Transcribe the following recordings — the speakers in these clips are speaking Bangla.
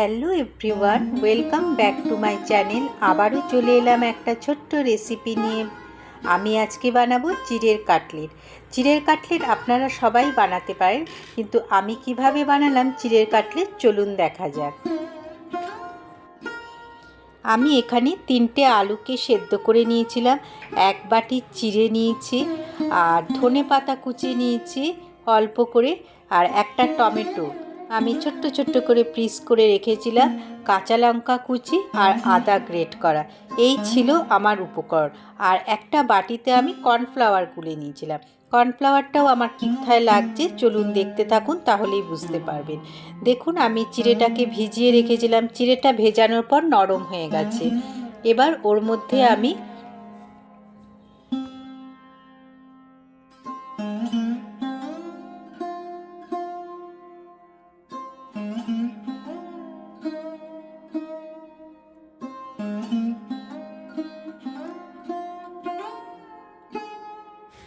Hello everyone, welcome back to my channel. আবারও চলে এলাম একটা ছোট্ট রেসিপি নিয়ে। আমি আজকে বানাবো চিড়ের কাটলেট। চিড়ের কাটলেট আপনারা সবাই বানাতে পারেন, কিন্তু আমি কীভাবে বানালাম চিড়ের কাটলেট চলুন দেখা যাক। আমি এখানে তিনটে আলুকে সেদ্ধ করে নিয়েছিলাম, এক বাটি চিড়ে নিয়েছি, আর ধনে পাতা কুচি নিয়েছি অল্প করে, আর একটা টমেটো। আমি ছোট্ট ছোট্ট করে পিস করে রেখেছিলাম কাঁচা লঙ্কা কুচি আর আদা গ্রেট করা। এই ছিল আমার উপকরণ। আর একটা বাটিতে আমি কর্নফ্লাওয়ার গুলে নিয়েছিলাম। কর্নফ্লাওয়ারটাও আমার কোথায় লাগছে। চলুন দেখতে থাকুন, তাহলেই বুঝতে পারবেন। দেখুন, আমি চিড়েটাকে ভিজিয়ে রেখেছিলাম। চিড়েটা ভেজানোর পর নরম হয়ে গেছে। এবার ওর মধ্যে আমি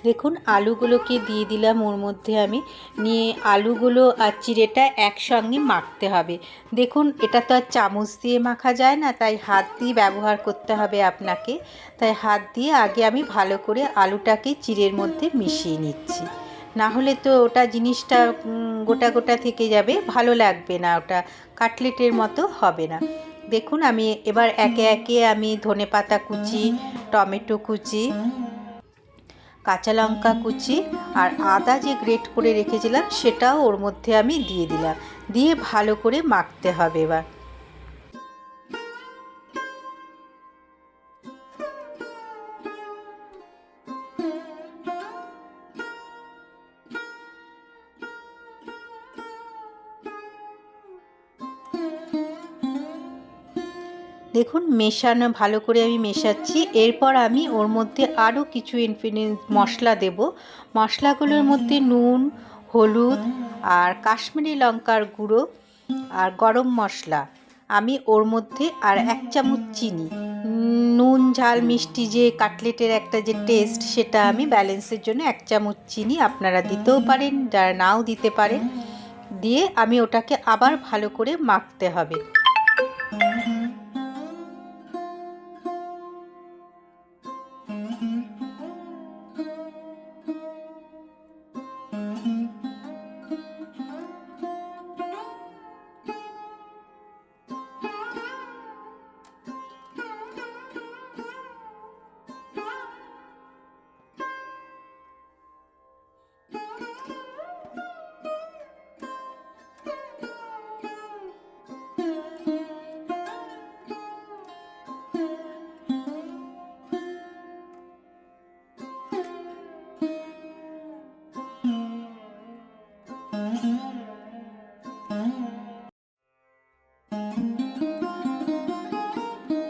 দেখুন, আলুগুলোকে দিয়ে দিলাম ওর মধ্যে আমি। নিয়ে আলুগুলো আর চিড়েটা একসঙ্গে মাখতে হবে। দেখুন, এটা তো আর চামচ দিয়ে মাখা যায় না, তাই হাত দিয়ে ব্যবহার করতে হবে আপনাকে। তাই হাত দিয়ে আগে আমি ভালো করে আলুটাকে চিড়ের মধ্যে মিশিয়ে নিচ্ছি। না হলে তো ওটা জিনিসটা গোটা গোটা থেকে যাবে, ভালো লাগবে না ওটা। কাটলেটের মতো হবে না। দেখুন, আমি এবার একে একে আমি ধনে পাতা কুচি, টমেটো কুচি কাঁচা লঙ্কা কুচি আর আদা যে গ্রেট করে রেখেছিলাম, সেটাও ওর মধ্যে আমি দিয়ে দিলাম। দিয়ে ভালো করে মাখতে হবে এবার। দেখুন, মেশানো, ভালো করে আমি মেশাচ্ছি। এরপর আমি ওর মধ্যে আরও কিছু ইনফিনিট মশলা দেব। মশলাগুলোর মধ্যে নুন, হলুদ আর কাশ্মীরি লঙ্কার গুঁড়ো আর গরম মশলা। আমি ওর মধ্যে আর এক চামচ চিনি। নুন, ঝাল, মিষ্টি যে কাটলেটের একটা যে টেস্ট সেটা আমি ব্যালেন্সের জন্য এক চামচ চিনি আপনারা দিতেও পারেন, যারা নাও দিতে পারেন। দিয়ে আমি ওটাকে আবার ভালো করে মাখতে হবে।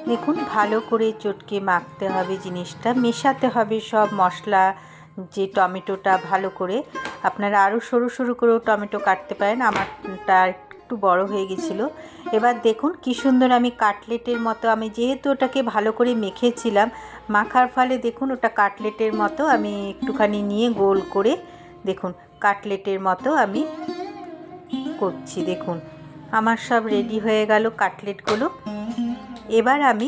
দেখুন, ভালো করে চটকে মাখতে হবে জিনিসটা, মেশাতে হবে সব মশলা, যে টমেটোটা ভালো করে। আপনারা আরও সরু সরু করেও টমেটো কাটতে পারেন, আমারটা একটু বড় হয়ে গেছিল। এবার দেখুন, কি সুন্দর আমি কাটলেটের মতো, আমি যেহেতু ওটাকে ভালো করে মেখেছিলাম, মাখার ফলে দেখুন, ওটা কাটলেটের মতো আমি একটুখানি নিয়ে গোল করে, দেখুন কাটলেটের মতো আমি করছি, দেখুন। আমার সব রেডি হয়ে গেল কাটলেটগুলো। এবার আমি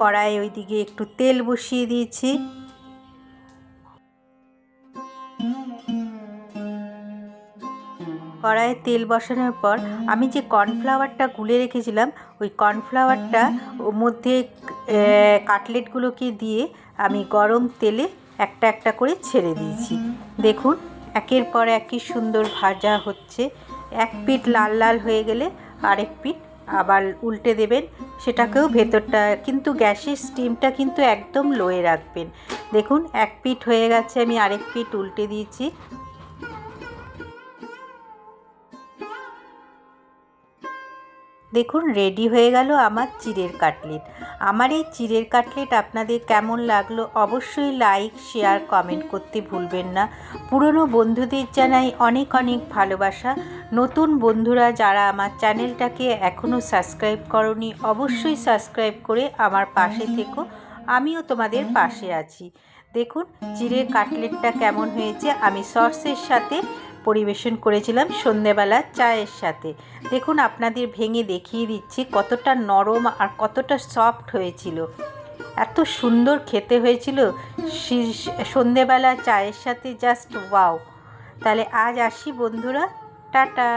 কড়াই ওইদিকে একটু তেল বসিয়ে দিয়েছি। কড়াইয়ে তেল বসানোর পর আমি যে কর্নফ্লাওয়ারটা গুলে রেখেছিলাম, ওই কর্নফ্লাওয়ারটা ওর মধ্যে কাটলেটগুলোকে দিয়ে আমি গরম তেলে একটা একটা করে ছেড়ে দিয়েছি। দেখুন একের পর একই সুন্দর ভাজা হচ্ছে। এক পিট লাল লাল হয়ে গেলে আরেক পিট আবার উল্টে দেবেন। সেটাকেও ভেতরটা, কিন্তু গ্যাসের স্টিমটা কিন্তু একদম লোয়ে রাখবেন। দেখুন, এক পিট হয়ে গেছে, আমি আরেক পিট উল্টে দিয়েছি। দেখুন রেডি হয়ে গেল আমার চিড়ের কাটলেট। আমার এই চিড়ের কাটলেট আপনাদের কেমন লাগল অবশ্যই লাইক শেয়ার কমেন্ট করতে ভুলবেন না। পুরনো বন্ধুদের জানাই অনেক অনেক ভালোবাসা। নতুন বন্ধুরা যারা আমার চ্যানেলটাকে এখনও সাবস্ক্রাইব করনি, অবশ্যই সাবস্ক্রাইব করে আমার পাশে থেকো। আমিও তোমাদের পাশে আছি। দেখুন, চিড়ের কাটলেটটা কেমন হয়েছে। আমি সসের সাথে পরিবেশন করেছিলাম সন্ধেবেলা চায়ের সাথে। দেখুন, আপনাদের ভেঙে দেখিয়ে দিচ্ছি কতটা নরম আর কতটা সফট হয়েছিল। এত সুন্দর খেতে হয়েছিল। সন্ধেবেলা চায়ের সাথে জাস্ট ওয়াও তাহলে আজ আসি বন্ধুরা। টাটা।